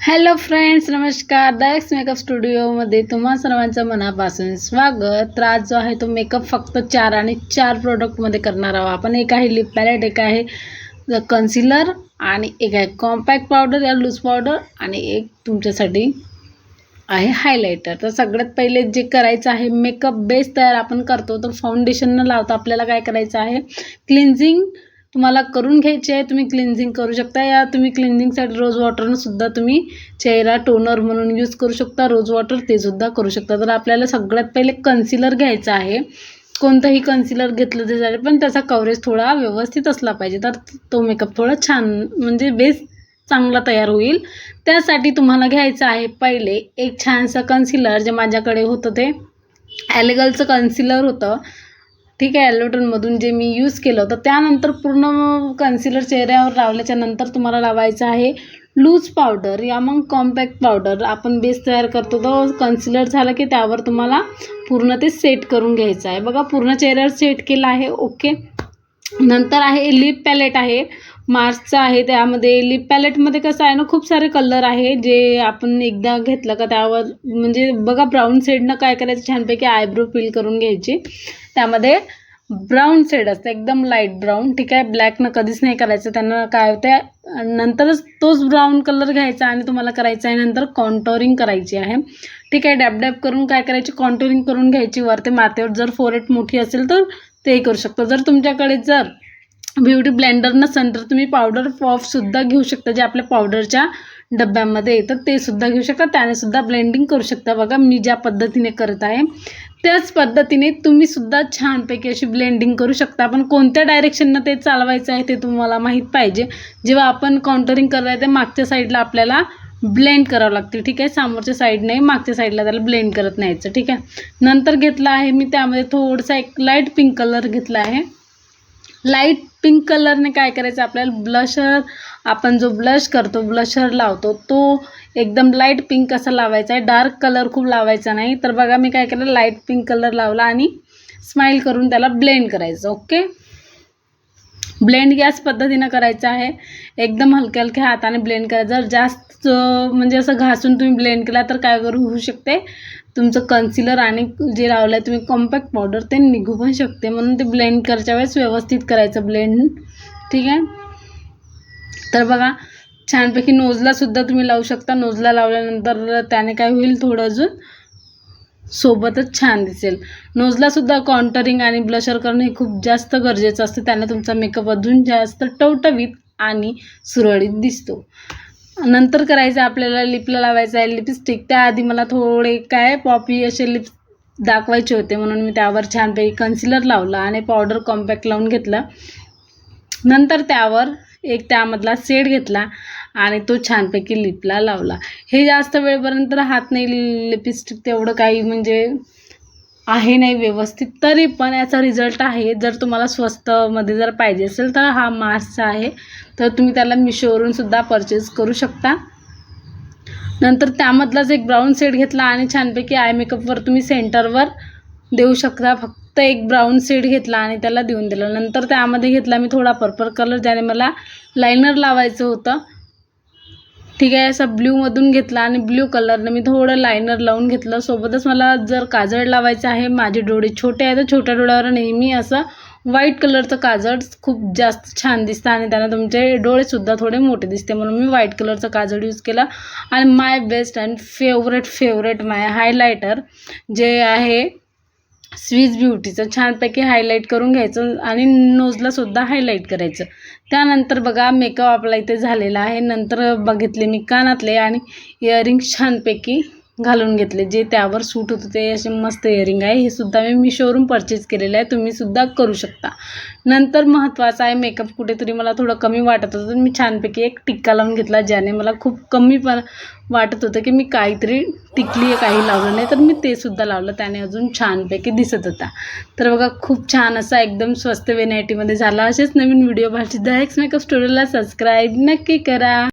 Hello friends नमस्कार. दायक्स makeup स्टुडिओमध्ये तुम्हा सर्वांचं मनापासून स्वागत. तर आज जो आहे तो मेकअप फक्त चार आणि चार प्रोडक्टमध्ये करणार आहोत. आपण एक आहे लिप पॅलेट एक आहे कन्सिलर आणि एक आहे कॉम्पॅक्ट पावडर या लूज पावडर आणि एक तुमच्यासाठी आहे हायलायटर तर सगळ्यात पहिले जे करायचं आहे मेकअप बेस तयार आपण करतो. तर फाउंडेशन न लावता आपल्याला काय करायचं आहे? क्लिन्झिंग तुम्हाला करून घ्यायची आहे तुम्ही क्लिन्झिंग करू शकता. या तुम्ही क्लिन्झिंगसाठी रोज वॉटरनंसुद्धा तुम्ही चेहरा टोनर म्हणून यूज करू शकता. रोज वॉटर ते सुद्धा करू शकता. तर आपल्याला सगळ्यात पहिले कन्सिलर घ्यायचं आहे. कोणतंही कन्सिलर घेतलं ते चालेल पण त्याचा कवरेज थोडा व्यवस्थित असला पाहिजे. तर तो मेकअप थोडा छान म्हणजे बेस चांगला तयार होईल. त्यासाठी तुम्हाला घ्यायचं आहे पहिले एक छानसं कन्सिलर जे माझ्याकडे होतं ते. ॲलेगलचं कन्सिलर होतं. ठीक आहे ॲलोटनमधून जे मी यूज केलं होतं त्यानंतर पूर्ण कन्सिलर चेहऱ्यावर लावल्याच्या नंतर तुम्हाला लावायचं आहे लूज पावडर या मग कॉम्पॅक्ट पावडर आपण बेस तयार करतो तो कन्सिलर झालं की त्यावर तुम्हाला पूर्ण ते सेट करून घ्यायचं आहे. बघा पूर्ण चेहऱ्यावर सेट केलं आहे ओके नंतर आहे लिप पॅलेट आहे. मार्सचं आहे त्यामध्ये. लिप पॅलेटमध्ये कसं आहे ना खूप सारे कलर आहे जे आपण एकदा घेतलं का त्यावर म्हणजे बघा ब्राऊन शेडनं काय करायचं छानपैकी आयब्रो फिल करून घ्यायची. त्यामध्ये ब्राऊन शेड असतं एकदम लाइट ब्राऊन ठीक आहे ब्लॅकनं कधीच नाही करायचं. त्यांना काय होतं नंतरच तोच ब्राऊन कलर घ्यायचा आणि तुम्हाला करायचं आहे नंतर कॉन्टोरिंग करायची आहे. ठीक आहे डॅब डॅब करून काय करायची? कॉन्टोरिंग करून घ्यायची. वरती माथ्यावर जर फोरेट मोठी असेल तर ते करू शकतो. जर तुमच्याकडे जर ब्युटी ब्लेंडर नसेल तर तुम्ही पावडर पॉफसुद्धा घेऊ शकता जे आपल्या पावडरच्या डब्यामध्ये येतं ते सुद्धा घेऊ शकता. त्याने सुद्धा ब्लेंडिंग करू शकता. बघा मी ज्या पद्धतीने करत आहे त्याच पद्धतीने तुम्ही सुद्धा छानपैकी अशी ब्लेंडिंग करू शकता. पण कोणत्या डायरेक्शननं ते चालवायचं आहे ते तुम्हाला माहीत पाहिजे. जेव्हा आपण काउंटरिंग करत आहे ते मागच्या साईडला आपल्याला ब्लेंड करावं लागते. ठीक आहे? समोरच्या साईडने मागच्या साईडला त्याला ब्लेंड करत न्यायचं. ठीक आहे? नंतर घेतला आहे मी त्यामध्ये थोडासा एक लाइट पिंक कलर घेतला आहे. लाइट पिंक कलरने काय करायचं? आपल्याला ब्लशर आपण जो ब्लश करतो ब्लशर लावतो तो एकदम लाइट पिंक असा लावायचा आहे. डार्क कलर खूप लावायचा नाही. तर बघा मी काय केलं? लाइट पिंक कलर लावला आणि स्माईल करून त्याला ब्लेंड करायचं ओके ब्लेंड गॅस पद्धतीनं करायचं आहे. एकदम हलक्या हलक्या हाताने ब्लेंड करायचं जर जास्त म्हणजे असं घासून तुम्ही ब्लेंड केला तर काय करू होऊ शकते. तुमचं कन्सिलर आणि जे लावलं आहे तुम्ही कॉम्पॅक्ट पावडर ते निघू पण शकते. म्हणून ते ब्लेंड करायच्या वेळेस व्यवस्थित करायचं ब्लेंड. ठीक आहे? तर बघा छानपैकी नोजलासुद्धा तुम्ही लावू शकता. नोजला लावल्यानंतर त्याने काय होईल थोडं अजून. सोबतच छान दिसेल. नोजलासुद्धा कॉन्टरिंग आणि ब्लशर करणं हे खूप जास्त गरजेचं असतं. त्याने तुमचा मेकअप अजून जास्त टवटवीत आणि सुरळीत दिसतो. नंतर करायचं आपल्याला लिपला लावायचं आहे. लिपस्टिक त्याआधी मला थोडे काय पॉपी असे लिप दाखवायचे होते. म्हणून मी त्यावर छानपैकी कन्सिलर लावलं आणि पावडर कॉम्पॅक्ट लावून घेतलं. नंतर त्यावर एक त्यामधला सेट घेतला. आणि तो छानपैकी लिपला लावला. हे जास्त वेळपर्यंत राहत नाही लिपस्टिक तेवढं काही म्हणजे आहे नाही व्यवस्थित. तरी पण याचा रिझल्ट आहे. जर तुम्हाला स्वस्तमध्ये जर पाहिजे असेल तर हा मास्कचा आहे. तर तुम्ही त्याला मिशोवरून सुद्धा परचेस करू शकता. नंतर त्यामधलाच एक ब्राऊन सेट घेतला आणि छानपैकी आय मेकअपवर तुम्ही सेंटरवर देऊ शकता. फक्त एक ब्राऊन सेट घेतला आणि त्याला देऊन दिलं. नंतर त्यामध्ये घेतला मी थोडा पर्पल कलर ज्याने मला लायनर लावायचं होतं. ठीक आहे असं ब्ल्यूमधून घेतला आणि ब्ल्यू कलरनं मी थोडं लायनर लावून घेतलं. सोबतच मला जर काजळ लावायचं आहे माझे डोळे छोटे आहे तर छोट्या डोळ्यावर नेहमी असं व्हाईट कलरचं काजळ खूप जास्त छान दिसतं आणि त्यानं तुमचे डोळेसुद्धा थोडे मोठे दिसते. म्हणून मी व्हाईट कलरचं काजळ यूज केला. आणि my best and favourite favourite my highlighter जे आहे स्वीज ब्युटीचं छानपैकी हायलाईट करून घ्यायचं आणि नोजलासुद्धा हायलाईट करायचं. त्यानंतर बघा मेकअप आपला इथे झालेला आहे. नंतर बघितले मी कानातले आणि इयरिंग छानपैकी घालून घेतले. जे त्यावर सूट होतं ते असे मस्त इयरिंग आहे. हे सुद्धा मी मिशोवरून परचेस केलेलं आहे. तुम्हीसुद्धा करू शकता. नंतर महत्त्वाचं आहे मेकअप कुठेतरी मला थोडं कमी वाटत होतं. तर मी छानपैकी एक टिक्का लावून घेतला ज्याने मला खूप कमी पण वाटत होतं की मी काहीतरी टिकली आहे काही लावलं नाही. तर मी ते सुद्धा लावलं. त्याने अजून छानपैकी दिसत होता. तर बघा खूप छान असा एकदम स्वस्त वेनायटीमध्ये झाला. असेच नवीन व्हिडिओ भाषित द एक्स मेकअप स्टुडिओला सबस्क्राईब नक्की करा.